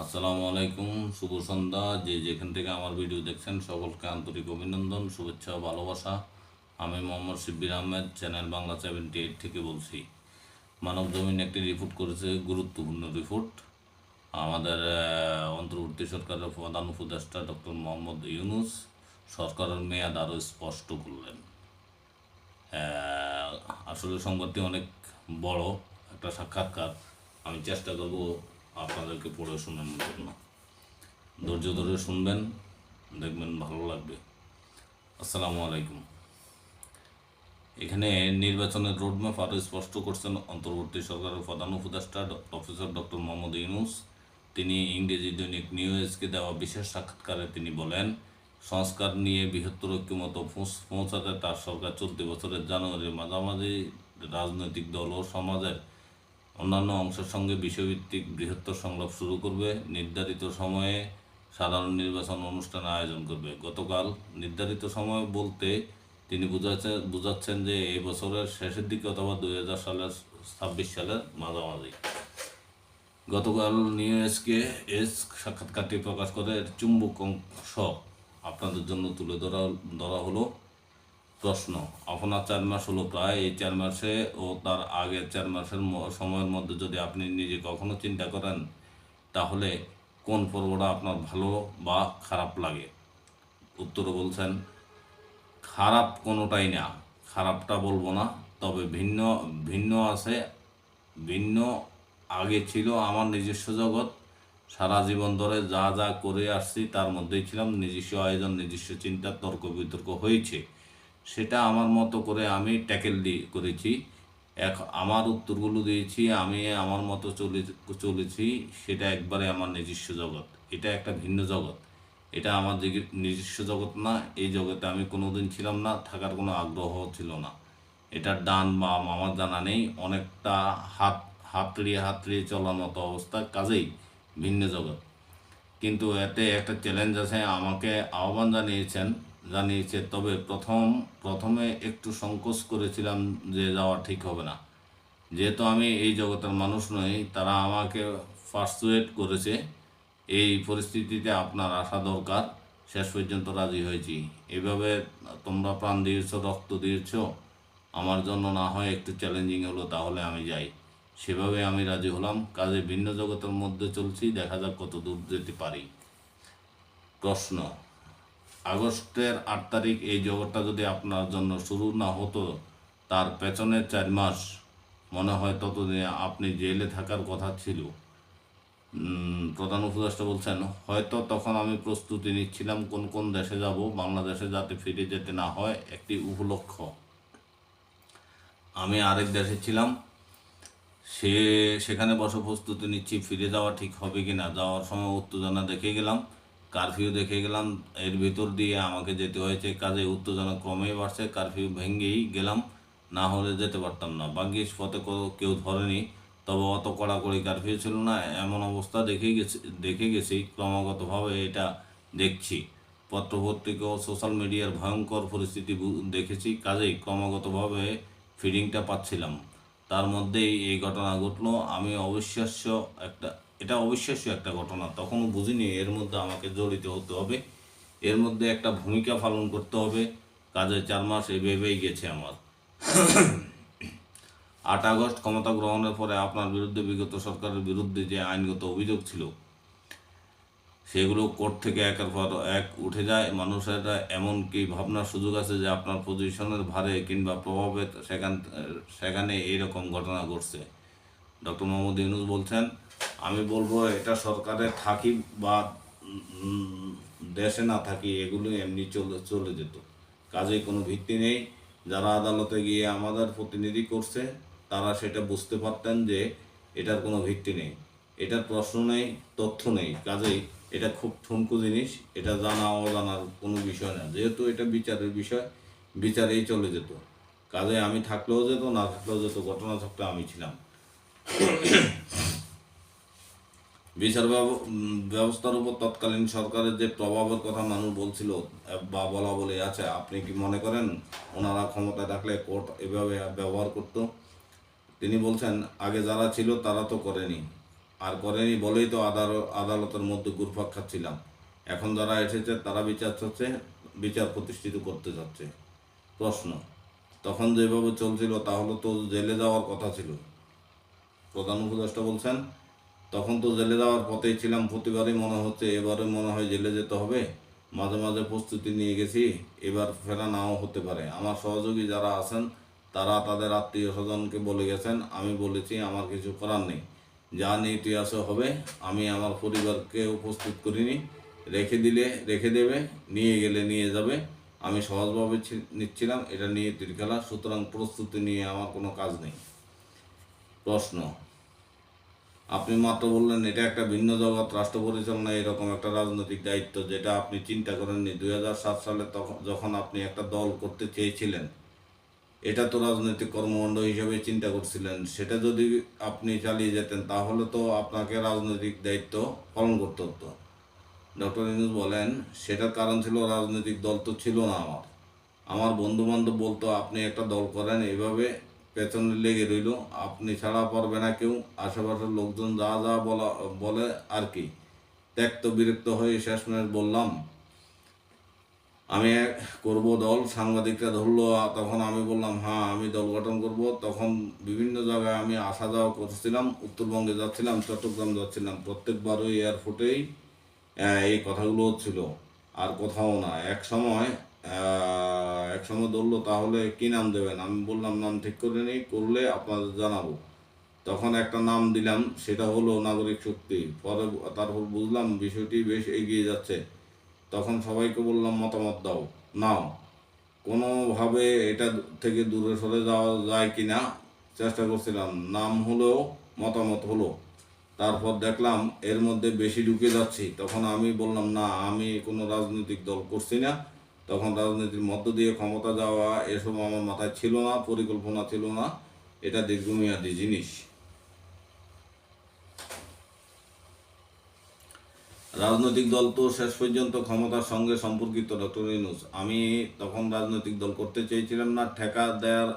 আসসালামু আলাইকুম, শুভ সন্ধ্যা। যে যেখান থেকে আমার ভিডিও দেখছেন, সকলকে আন্তরিক অভিনন্দন, শুভেচ্ছা, ভালোবাসা। আমি Mohammad Shibbir Ahmed, channel Bangla seventy eight থেকে বলছি। মানব জমিন একটি রিপোর্ট করেছে, গুরুত্বপূর্ণ রিপোর্ট আমাদের অন্তর্বর্তী সরকারের প্রধান উপদেষ্টা ডক্টর মোহাম্মদ ইউনুস সরকারের মেয়াদ আরও স্পষ্ট করলেন। আসলে সংবাদটি অনেক বড় একটা সাক্ষাৎকার। আমি চেষ্টা করব আপনাদেরকে পড়ে শোনানোর জন্য। ধৈর্য ধরে শুনবেন, দেখবেন ভালো লাগবে। আসসালামু আলাইকুম। এখানে নির্বাচনের রোডম্যাপ আরও স্পষ্ট করছেন অন্তর্বর্তী সরকারের প্রধান উপদেষ্টা প্রফেসর ডক্টর মোহাম্মদ ইউনুস। তিনি ইংরেজি দৈনিক নিউজকে দেওয়া বিশেষ সাক্ষাৎকারে তিনি বলেন, সংস্কার নিয়ে বৃহত্তর ঐক্যমত পৌঁছ- পৌঁছাতে তার সরকার চলতি বছরের জানুয়ারির মাঝামাঝি রাজনৈতিক দল ও সমাজের অন্যান্য অংশের সঙ্গে বিষয়ভিত্তিক বৃহত্তর সংলাপ শুরু করবে। নির্ধারিত সময়ে সাধারণ নির্বাচন অনুষ্ঠান আয়োজন করবে। গতকাল নির্ধারিত সময় বলতে তিনি বুঝাচ্ছেন বুঝাচ্ছেন যে এই বছরের শেষের দিকে অথবা দুই হাজার সালের ছাব্বিশ সালের মাঝামাঝি। গতকাল নিউ এসকে এস সাক্ষাৎকারটি প্রকাশ করে চুম্বক অংশ আপনাদের জন্য তুলে ধরা ধরা হলো। প্রশ্ন। আপনার চার মাস হলো প্রায় এই চার মাসে ও তার আগের চার মাসের সময়ের মধ্যে যদি আপনি নিজে কখনো চিন্তা করেন, তাহলে কোন পর্বটা আপনার ভালো বা খারাপ লাগে? উত্তরে বলছেন, খারাপ কোনোটাই না, খারাপটা বলব না, তবে ভিন্ন ভিন্ন আছে, ভিন্ন আগে ছিল আমার নিজস্ব জগৎ, সারা জীবন ধরে যা যা করে আসছি তার মধ্যেই ছিলাম, নিজস্ব আয়োজন, নিজস্ব চিন্তা, তর্ক বিতর্ক হয়েছে। সেটা আমার মতো করে আমি ট্যাকেল করেছি। এক, আমার উত্তরগুলো দিয়েছি, আমি আমার মতো চলে, চলেছি, সেটা একবারে আমার নিজস্ব জগৎ। এটা একটা ভিন্ন জগৎ। এটা আমার নিজস্ব জগৎ না, এই জগতে আমি কোনোদিন ছিলাম না, থাকার কোনো আগ্রহ ছিল না। এটার ডান বা আমার জানা নেই, অনেকটা হাত, হাতড়িয়ে হাতড়িয়ে চলার মতো অবস্থা কাজেই ভিন্ন জগৎ। কিন্তু এতে একটা চ্যালেঞ্জ আছে, আমাকে আহ্বান জানিয়েছেন জানিয়েছে, তবে প্রথম, প্রথমে একটু সংকোচ করেছিলাম যে যাওয়া ঠিক হবে না। যেহেতু আমি এই জগতের মানুষ নই, তারা আমাকে পার্সুয়েট করেছে, এই পরিস্থিতিতে আপনার আসা দরকার। শেষ পর্যন্ত রাজি হয়েছি। এভাবে তোমরা প্রাণ দিয়েছ, রক্ত দিয়েছ। আমার জন্য না হয় একটু চ্যালেঞ্জিং হলো, তাহলে আমি যাই। সেভাবে আমি রাজি হলাম। কাজে ভিন্ন জগতের মধ্যে চলছি, দেখা যাক কত দূর যেতে পারি। প্রশ্ন আগস্টের আট তারিখ এই জগৎটা যদি আপনার জন্য শুরু না হতো, তার পেছনের চার মাস, মনে হয় ততদিনে আপনি জেলে থাকার কথা ছিল। প্রধান উপদেষ্টা বলছেন, হয়তো তখন আমি প্রস্তুতি নিচ্ছিলাম কোন কোন দেশে যাব, বাংলাদেশে যাতে ফিরে যেতে না হয়, একটি উপলক্ষ। আমি আরেক দেশে ছিলাম, সে, সেখানে বসে প্রস্তুতি নিচ্ছি, ফিরে যাওয়া ঠিক হবে কি না যাওয়ার সময় উত্তেজনা দেখে গেলাম। কারফিউ দেখে গেলাম, এর ভিতর দিয়ে আমাকে যেতে হয়েছে কাজে, উত্তেজনা ক্রমেই বাড়ছে, কারফিউ ভেঙেই গেলাম, না হলে যেতে পারতাম না। ভাগ্যিস পথে কেউ- ধরেনি, তবে অত কড়াকড়ি কারফিউ ছিল না, এমন অবস্থা দেখে গেছি দেখে গেছি, ক্রমাগতভাবে এটা দেখছি। পত্রপত্রিকা ও সোশ্যাল মিডিয়ার ভয়ঙ্কর পরিস্থিতি দেখেছি, কাজেই ক্রমাগতভাবে ফিডিংটা পাচ্ছিলাম। তার মধ্যেই এই ঘটনা ঘটলো, আমি অবিশ্বাস্য একটা এটা অবিশ্বাস্য একটা ঘটনা। তখনও বুঝিনি এর মধ্যে আমাকে জড়িত হতে হবে। এর মধ্যে একটা ভূমিকা পালন করতে হবে। কাজে চার মাস এই ভেবেই গেছে আমার। আট আগস্ট ক্ষমতা গ্রহণের পরে আপনার বিরুদ্ধে বিগত সরকারের বিরুদ্ধে যে আইনগত অভিযোগ ছিল, সেগুলো কোর্ট থেকে একের পর এক উঠে যায়। মানুষের এমন কি ভাবনার সুযোগ আছে যে আপনার পজিশনের ভারে কিংবা প্রভাবে সেখান, সেখানে এইরকম ঘটনা ঘটছে? ডক্টর মোহাম্মদ ইউনুস বলছেন আমি বলব, এটা সরকারে থাকি বা দেশে না থাকি, এগুলো এমনি চলে চলে যেত। কাজেই কোনো ভিত্তি নেই। যারা আদালতে গিয়ে আমাদের প্রতিনিধি করছে, তারা সেটা বুঝতে পারতেন যে এটার কোনো ভিত্তি নেই। এটার প্রশ্ন নেই, তথ্য নেই। কাজেই এটা খুব ঠুনকু জিনিস। এটা জানা, অজানার কোনো বিষয় না। যেহেতু এটা বিচারের বিষয়, বিচারেই চলে যেত। কাজে আমি থাকলেও যেত, না থাকলেও যেত ঘটনা থাকতে আমি ছিলাম। বিচার ব্যব- ব্যবস্থার উপর তৎকালীন সরকারের যে প্রভাবের কথা মানুষ বলছিল বা বলা বলে আছে, আপনি কি মনে করেন ওনারা ক্ষমতা থাকলে কোর্ট এভাবে ব্যবহার করত? তিনি বলছেন, আগে যারা ছিল তারা তো করেনি। আর করেনি বলেই তো আদালত আদালতের মধ্যে ঘুরপাক খাচ্ছিলাম। এখন যারা এসেছে, তারা বিচার চাচ্ছে, বিচার প্রতিষ্ঠিত করতে যাচ্ছে। প্রশ্ন, তখন যেভাবে চলছিল তাহলে তো জেলে যাওয়ার কথা ছিল। প্রধান উপদেষ্টা বলছেন তখন তো জেলে যাওয়ার পথেই ছিলাম, প্রতিবারই মনে হচ্ছে এবারে মনে হয় জেলে যেতে হবে। মাঝে মাঝে প্রস্তুতি নিয়ে গেছি, এবার ফেরা নাও হতে পারে। আমার সহযোগী যারা আছেন, তারা তাদের আত্মীয় স্বজনকে বলে গেছেন, আমি বলেছি আমার কিছু করার নেই। যা নীতি আছে হবে, আমি আমার পরিবারকে উপস্থিত করিনি। রেখে দিলে রেখে দেবে, নিয়ে গেলে নিয়ে যাবে। আমি সহজভাবে নিচ্ছিলাম, এটা নিয়ে খেলা সুতরাং প্রস্তুতি নিয়ে আমার কোনো কাজ নেই। প্রশ্ন আপনি মাত্র বললেন, এটা একটা ভিন্ন জগৎ, রাষ্ট্র পরিচালনা এরকম একটা রাজনৈতিক দায়িত্ব যেটা আপনি চিন্তা করেননি। দু হাজার সাত সালে তখন যখন আপনি একটা দল করতে চেয়েছিলেন, এটা তো রাজনৈতিক কর্মকাণ্ড হিসেবে চিন্তা করছিলেন। সেটা যদি আপনি চালিয়ে যেতেন, তাহলে তো আপনাকে রাজনৈতিক দায়িত্ব পালন করতে হতো। ডক্টর ইনুস বলেন, সেটার কারণ ছিল রাজনৈতিক দল তো ছিল না আমার। আমার বন্ধু বান্ধব বলতো, আপনি একটা দল করেন, এভাবে পেছনে লেগে রইল। আপনি ছাড়া পারবে না কেউ। আশেপাশের লোকজন যা যা বলা বলে আর কি। ত্যক্ত বিরক্ত হয়ে শেষমেশ বললাম আমি এক করব দল। সাংবাদিকরা ধরলো তখন আমি বললাম হ্যাঁ আমি দল গঠন করব। তখন বিভিন্ন জায়গায় আমি আসা যাওয়া করছিলাম। উত্তরবঙ্গে যাচ্ছিলাম চট্টগ্রাম যাচ্ছিলাম। প্রত্যেকবারই এয়ারপোর্টেই আহ, এই কথাগুলো হচ্ছিল আর কোথাও না। এক সময় আহ, এক সময় ধরলো তাহলে কি নাম দেবেন? আমি বললাম নাম ঠিক করে নিই করলে আপনাদের জানাব। তখন একটা নাম দিলাম সেটা হলো নাগরিক শক্তি। পরে তারপর বুঝলাম বিষয়টি বেশ এগিয়ে যাচ্ছে। তখন সবাইকে বললাম মতামত দাও নাও। কোনোভাবে এটা থেকে দূরে সরে যাওয়া যায় কি না চেষ্টা করছিলাম। নাম হলেও মতামত হলো। তারপর দেখলাম এর মধ্যে বেশি ঢুকে যাচ্ছি। তখন আমি বললাম না আমি কোনো রাজনৈতিক দল করছি না। তখন রাজনীতির মধ্য দিয়ে ক্ষমতা যাওয়া এসব আমার মাথায় ছিল না, পরিকল্পনা ছিল না। এটা দীর্ঘমেয়াদী জিনিস। রাজনৈতিক দল তো শেষ পর্যন্ত ক্ষমতার সঙ্গে সম্পর্কিত, ডক্টর ইনুস আমি তখন রাজনৈতিক দল করতে চেয়েছিলাম না, ঠেকা দেওয়ার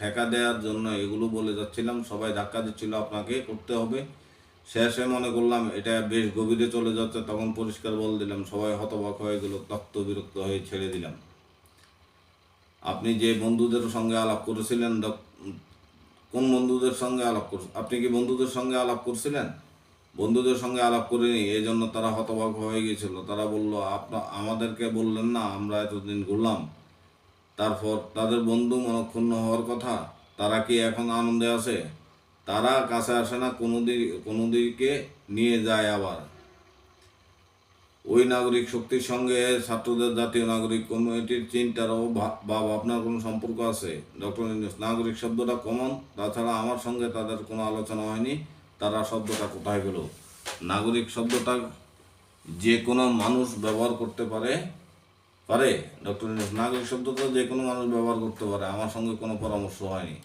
ঠেকা দেওয়ার জন্য এগুলো বলে যাচ্ছিলাম। সবাই ধাক্কা দিচ্ছিল, আপনাকে করতে হবে। শেষে মনে করলাম, এটা বেশ গভীরে চলে যাচ্ছে, তখন পরিষ্কার বল দিলাম, সবাই হতবাক হয়ে গেল বিরক্ত হয়ে ছেড়ে দিলাম। আপনি যে বন্ধুদের সঙ্গে আলাপ করেছিলেন কোন বন্ধুদের সঙ্গে আলাপ কর, আপনি কি বন্ধুদের সঙ্গে আলাপ করছিলেন? বন্ধুদের সঙ্গে আলাপ করিনি এই জন্য তারা হতবাক হয়ে গেছিল তারা বলল, আপনা, আমাদেরকে বললেন না, আমরা এতদিন ঘুরলাম। তারপর তাদের বন্ধু মনক্ষুণ্ণ হওয়ার কথা, তারা কি এখন আনন্দে আছে? তারা কাছে আসে না, কোনো দিক, কোনো দিকে নিয়ে যায় আবার। ওই নাগরিক শক্তির সঙ্গে ছাত্রদের জাতীয় নাগরিক কমিটির চিন্তারও বা ভাবনার কোনো সম্পর্ক আছে? ডক্টর নাগরিক শব্দটা কমন তাছাড়া আমার সঙ্গে তাদের কোনো আলোচনা হয়নি, তারা শব্দটা কোথায় পেল? নাগরিক শব্দটা যে কোনো মানুষ ব্যবহার করতে পারে পারে। ডক্টর নাগরিক শব্দটা যে কোনো মানুষ ব্যবহার করতে পারে, আমার সঙ্গে কোনো পরামর্শ হয়নি।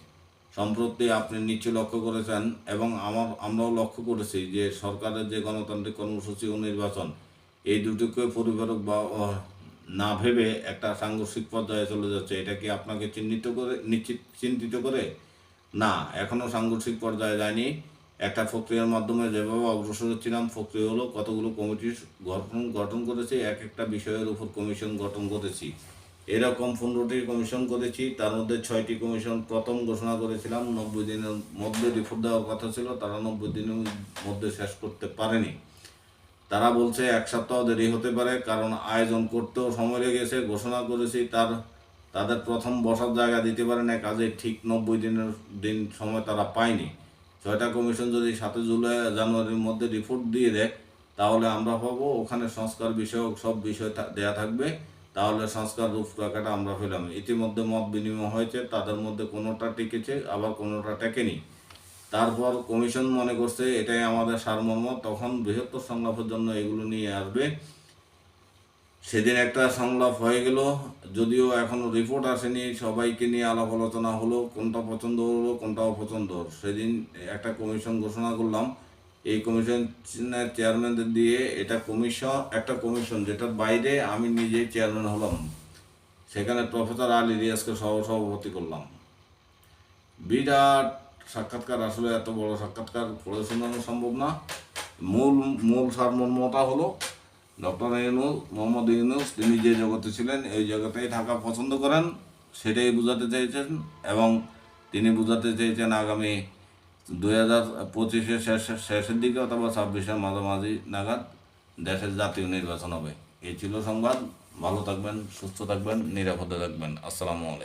সম্প্রতি আপনি নিশ্চয় লক্ষ্য করেছেন এবং আমার, আমরাও লক্ষ্য করেছি যে সরকারের যে গণতান্ত্রিক কর্মসূচি ও নির্বাচন, এই দুটোকে পরিবারক বা না ভেবে একটা সাংঘর্ষিক পর্যায়ে চলে যাচ্ছে। এটা কি আপনাকে চিহ্নিত করে, নিশ্চিত, চিন্তিত করে? না এখনও সাংঘর্ষিক পর্যায়ে যায়নি। একটা প্রক্রিয়ার মাধ্যমে যেভাবে অগ্রসর হচ্ছিলাম, প্রক্রিয়া হলো কতগুলো কমিটি গঠন গঠন করেছি, এক একটা বিষয়ের উপর কমিশন গঠন করেছি। এরকম পনেরোটি কমিশন করেছি, তার মধ্যে ছয়টি কমিশন প্রথম ঘোষণা করেছিলাম, নব্বই দিনের মধ্যে রিপোর্ট দেওয়ার কথা ছিল, তারা নব্বই দিনের মধ্যে শেষ করতে পারেনি। তারা বলছে এক সপ্তাহ দেরি হতে পারে, কারণ আয়োজন করতেও সময় লেগেছে, ঘোষণা করেছি, তার, তাদের প্রথম বসার জায়গা দিতে পারে না কাজে ঠিক নব্বই দিনের দিন সময় তারা পায়নি। ছয়টা কমিশন যদি সাতই জুলাই, জানুয়ারির মধ্যে রিপোর্ট দিয়ে দেয়, তাহলে আমরা পাবো, ওখানে সংস্কার বিষয়ক সব বিষয় দেয়া থাকবে। তাহলে সংস্কার রূপরেখাটা আমরা পেলাম। ইতিমধ্যে মত বিনিময় হয়েছে, তাদের মধ্যে কোনোটা টিকেছে, আবার কোনোটা টেকেনি। তারপর কমিশন মনে করছে, এটাই আমাদের সারমর্ম, তখন বৃহত্তর সংলাপের জন্য এগুলো নিয়ে আসবে। সেদিন একটা সংলাপ হয়ে গেল, যদিও এখনও রিপোর্ট আসেনি, সবাইকে নিয়ে আলাপ আলোচনা হলো, কোনটা পছন্দ হলো, কোনটা অপছন্দ। সেদিন একটা কমিশন ঘোষণা করলাম এই কমিশনের চেয়ারম্যানদের দিয়ে এটা কমিশন, একটা কমিশন যেটার বাইরে আমি নিজেই চেয়ারম্যান হলাম। সেখানে প্রফেসর আলী রিয়াজকে সহ সভাপতি করলাম। বিরাট সাক্ষাৎকার, আসলে এত বড় সাক্ষাৎকার পড়ে শোনানো সম্ভব না। মূল মূল সারমর্মতা হলো, ডক্টর ইউনুস, মোহাম্মদ ইউনুস, তিনি যে জগতে ছিলেন, এই জগতেই থাকা পছন্দ করেন, সেটাই বোঝাতে চেয়েছেন এবং তিনি বোঝাতে চেয়েছেন আগামী দুই হাজার পঁচিশের শেষ শেষের দিকে অথবা ছাব্বিশের মাঝামাঝি নাগাদ দেশের জাতীয় নির্বাচন হবে। এই ছিল সংবাদ। ভালো থাকবেন, সুস্থ থাকবেন, নিরাপদে থাকবেন। আসসালামু আলাইকুম।